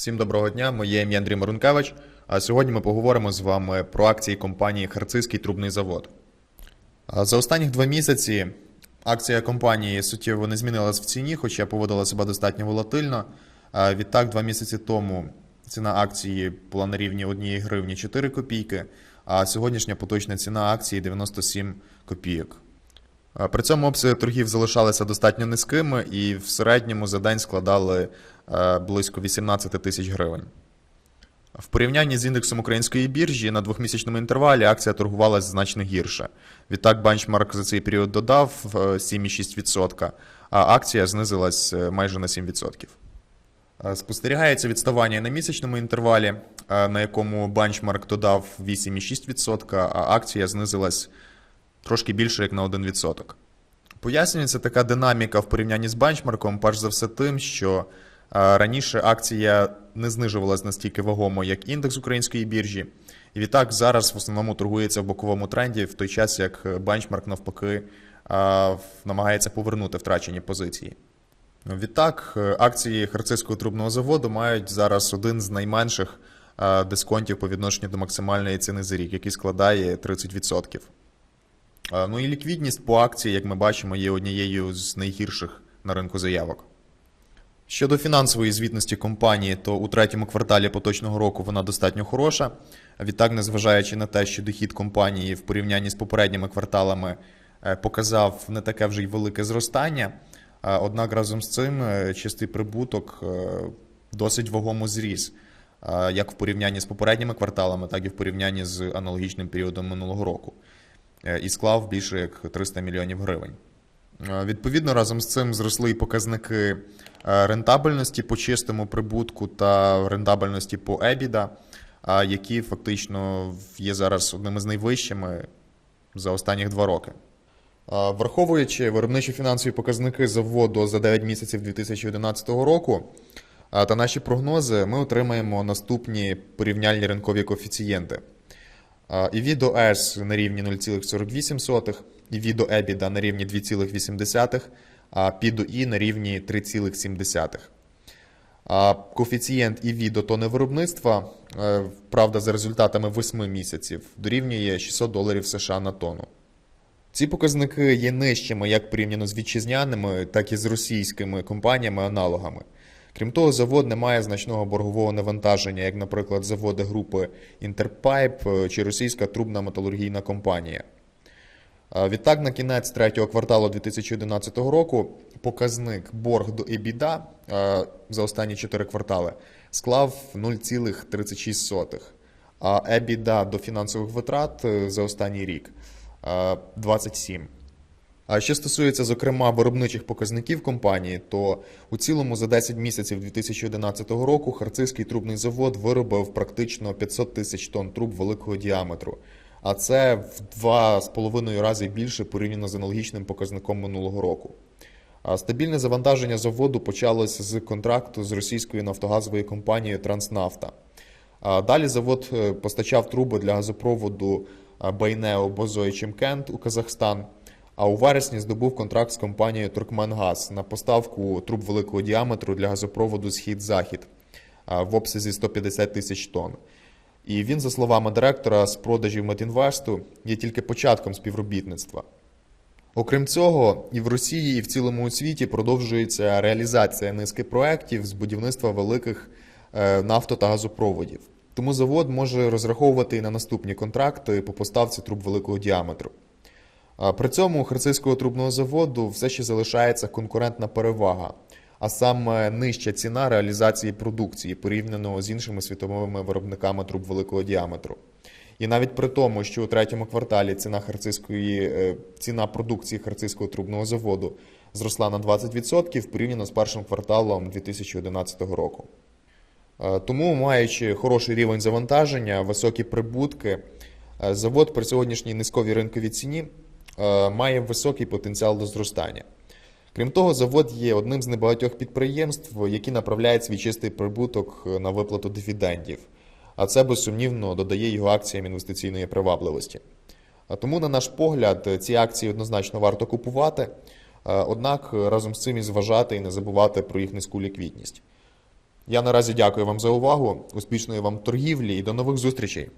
Всім доброго дня, моє ім'я Андрій Марункевич. А сьогодні ми поговоримо з вами про акції компанії Харцизький трубний завод. За останніх два місяці акція компанії суттєво не змінилась в ціні, хоча поводила себе достатньо волатильно. Відтак, два місяці тому ціна акції була на рівні 1 гривні 4 копійки, а сьогоднішня поточна ціна акції 97 копійок. При цьому обсяги торгів залишалися достатньо низькими і в середньому за день складали близько 18 тисяч гривень. В порівнянні з індексом української біржі на двохмісячному інтервалі акція торгувалася значно гірше. Відтак бенчмарк за цей період додав е, 7,6%, а акція знизилась е, майже на 7%. Е, Спостерігається відставання на місячному інтервалі, е, на якому бенчмарк додав 8,6%, а акція знизилась трошки більше як на 1%. Пояснюється така динаміка в порівнянні з бенчмарком, перш за все тим, що е, раніше акція не знижувалась настільки вагомо, як індекс української біржі, і відтак зараз в основному торгується в боковому тренді, в той час як бенчмарк навпаки намагається повернути втрачені позиції. Відтак, е, акції Харцизького трубного заводу мають зараз один з найменших дисконтів по відношенню до максимальної ціни за рік, який складає 30%. Е, Ну і ліквідність по акції, як ми бачимо, є однією з найгірших на ринку заявок. Щодо фінансової звітності компанії, то у третьому кварталі поточного року вона достатньо хороша. Відтак, незважаючи на те, що дохід компанії в порівнянні з попередніми кварталами е, показав не таке вже й велике зростання, е, однак разом з цим е, чистий прибуток досить вагомо зріс, як в порівнянні з попередніми кварталами, так і в порівнянні з аналогічним періодом минулого року і склав більше як 300 мільйонів гривень. Е, Відповідно, разом з цим зросли і показники е, рентабельності по чистому прибутку та рентабельності по EBITDA, які фактично є зараз одними з найвищими за останніх два роки. Враховуючи виробничо-фінансові показники заводу за 9 місяців 2011 року та наші прогнози, ми отримаємо наступні порівняльні ринкові коефіцієнти. EV до S на рівні 0,48, EV до EBITDA на рівні 2,8, а P до I на рівні 3,7. А коефіцієнт EV до тони виробництва, е, правда, за результатами 8 місяців, дорівнює 600 доларів США на тонну. Ці показники є нижчими як порівняно з вітчизняними, так і з російськими компаніями-аналогами. Крім того, завод не має значного боргового навантаження, як, наприклад, заводи групи Інтерпайп чи російська трубна металургійна компанія. Відтак, на кінець третього кварталу 2011 року показник борг до EBITDA е, за останні 4 квартали склав 0,36, а EBITDA до фінансових витрат е, за останній рік е, 27. А що стосується, зокрема, виробничих показників компанії, то у цілому за 10 місяців 2011 року Харцизький трубний завод виробив практично 500 тисяч тонн труб великого діаметру. А це в 2,5 рази більше порівняно з аналогічним показником минулого року. Стабільне завантаження заводу почалося з контракту з російською нафтогазовою компанією Транснафта. Далі завод е, постачав труби для газопроводу Байнео Бозой Чимкент у Казахстан. А у вересні здобув контракт з компанією Туркменгаз на поставку труб великого діаметру для газопроводу Схід-Захід в обсязі 150 тисяч тонн. І він, за словами директора з продажів Метінвесту, є тільки початком співробітництва. Окрім цього, і в Росії, і в цілому світі продовжується реалізація низки проєктів з будівництва великих е, нафто та газопроводів. Тому завод може розраховувати і на наступні контракти по поставці труб великого діаметру. При цьому у Харцизького трубного заводу все ще залишається конкурентна перевага, а саме нижча ціна реалізації продукції порівняно з іншими світовими виробниками труб великого діаметру. І навіть при тому, що у третьому кварталі ціна харцизької е, ціна продукції Харцизького трубного заводу зросла на 20% порівняно з першим кварталом 2011 року. Е, Тому, маючи хороший рівень завантаження, високі прибутки, е, завод при сьогоднішній низьковій ринковій ціні має високий потенціал до зростання. Крім того, завод є одним з небагатьох підприємств, які направляють свій чистий прибуток е, на виплату дивідендів, а це безсумнівно додає його акціям інвестиційної привабливості. Тому, на наш погляд, е, ці акції однозначно варто купувати, е, однак разом з цим і зважати і не забувати про їх низьку ліквідність. Я наразі дякую вам за увагу, успішної вам торгівлі і до нових зустрічей.